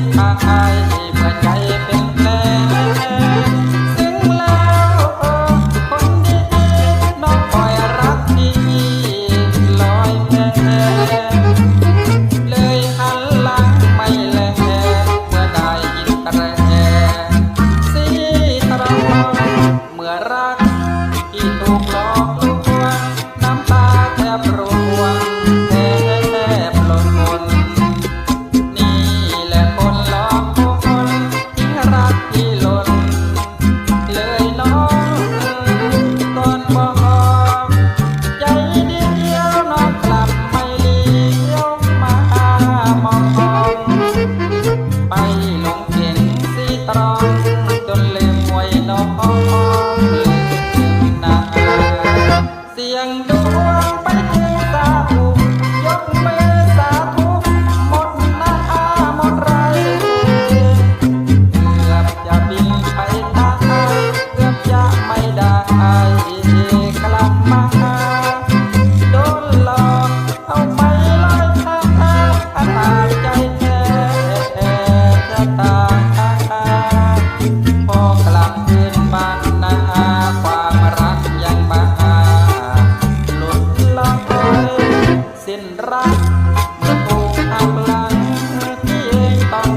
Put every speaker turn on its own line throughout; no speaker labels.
ดพาใครเมื่อใจ สียงดวงไปที่ตาหูยกม่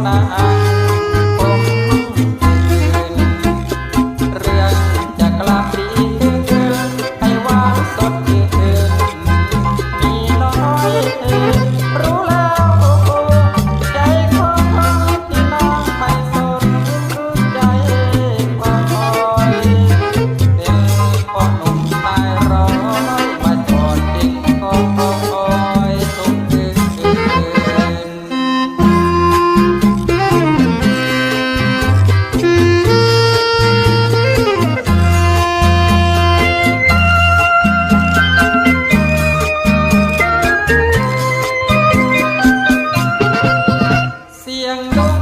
啦 Thank you.